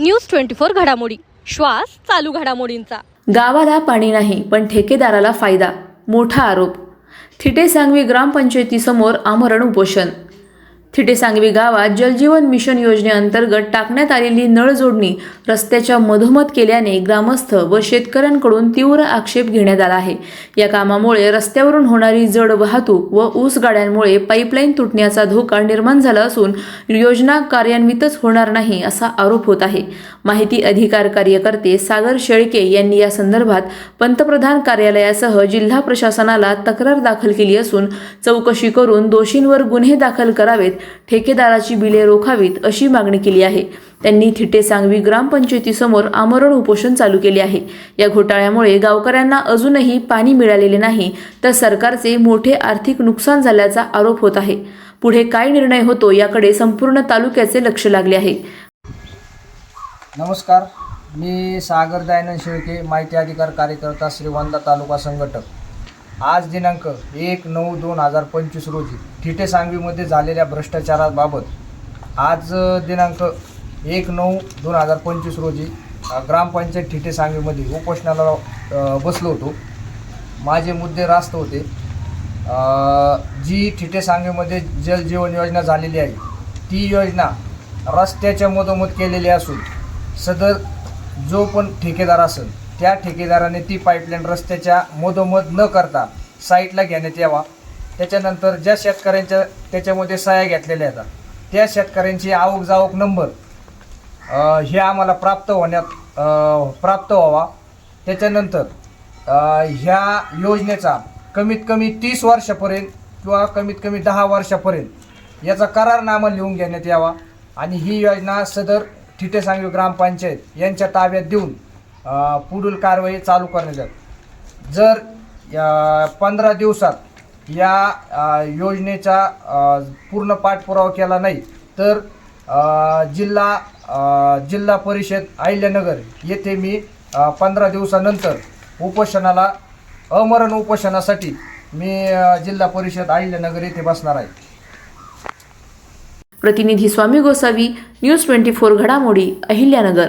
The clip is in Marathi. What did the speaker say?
न्यूज ट्वेंटी फोर घडामोडी. श्वास चालू घडामोडींचा. गावाला पाणी नाही पण ठेकेदाराला फायदा मोठा आरोप. थिटेसांगवी ग्रामपंचायतीसमोर आमरण उपोषण. थिटेसांगवी गावात जलजीवन मिशन योजनेअंतर्गत टाकण्यात आलेली नळ जोडणी रस्त्याच्या मधोमध केल्याने ग्रामस्थ व शेतकऱ्यांकडून तीव्र आक्षेप घेण्यात आला आहे. या कामामुळे रस्त्यावरून होणारी जड वाहतूक व ऊस गाड्यांमुळे पाईपलाईन तुटण्याचा धोका निर्माण झाला असून योजना कार्यान्वितच होणार नाही असा आरोप होत आहे. माहिती अधिकार कार्यकर्ते सागर शेळके यांनी या संदर्भात पंतप्रधान कार्यालयासह जिल्हा प्रशासनाला तक्रार दाखल केली असून चौकशी करून दोषींवर गुन्हे दाखल करावेत ठेकेदाराची बिले रोखावीत अशी मागणी केली आहे. त्यांनी थिटे सांगवी ग्रामपंचायतीसमोर आमरण उपोषण चालू केले आहे. या घोटाळ्यामुळे गावकऱ्यांना अजूनही पाणी मिळालेले नाही तर सरकारचे मोठे आर्थिक नुकसान झाल्याचा आरोप होत आहे. पुढे काय निर्णय होतो याकडे संपूर्ण तालुक्याचे लक्ष लागले आहे. नमस्कार. मी सागर दयानंद शेळके माहिती अधिकार कार्यकर्ता श्रीवंदा तालुका संघटक. आज दिनांक एक नऊ दोन हजार पंचवीस रोजी ठिटे सांगवीमध्ये झालेल्या भ्रष्टाचाराबाबत आज दिनांक एक नऊ दोन हजार पंचवीस रोजी ग्रामपंचायत ठिटे सांगवीमध्ये उपोषणाला बसलो होतो. माझे मुद्दे रास्त होते. जी ठिटे सांगवीमध्ये जल जीवन योजना झालेली आहे ती योजना रस्त्याच्या मधोमध केलेली असून सदर जो पण ठेकेदार असेल त्या ठेकेदाराने ती पाईपलाईन रस्त्याच्या मधोमध न करता साईटला घेण्यात यावा. त्याच्यानंतर ज्या शेतकऱ्यांच्या त्याच्यामध्ये सह्या घेतलेल्या आहेत. त्या शेतकऱ्यांची आवक जावक नंबर हे आम्हाला प्राप्त होण्यात प्राप्त व्हावा. त्याच्यानंतर ह्या योजनेचा कमीत कमी तीस वर्षापर्यंत किंवा कमीत कमी दहा वर्षापर्यंत याचा करारनामा लिहून घेण्यात यावा. आणि ही योजना सदर ठिटेसांगवी ग्रामपंचायत यांच्या ताब्यात देऊन पुढील कारवाई चालू करण्यात येईल. जर पंधरा दिवसात या योजनेचा पूर्ण पाठपुरावा केला नाही तर जिल्हा जिल्हा परिषद अहिल्यानगर येथे मी पंधरा दिवसानंतर उपोषणाला अमरण उपोषणासाठी मी जिल्हा परिषद अहिल्यानगर येथे बसणार आहे. प्रतिनिधी Swami Gosavi news twenty four घडामोडी अहिल्यानगर.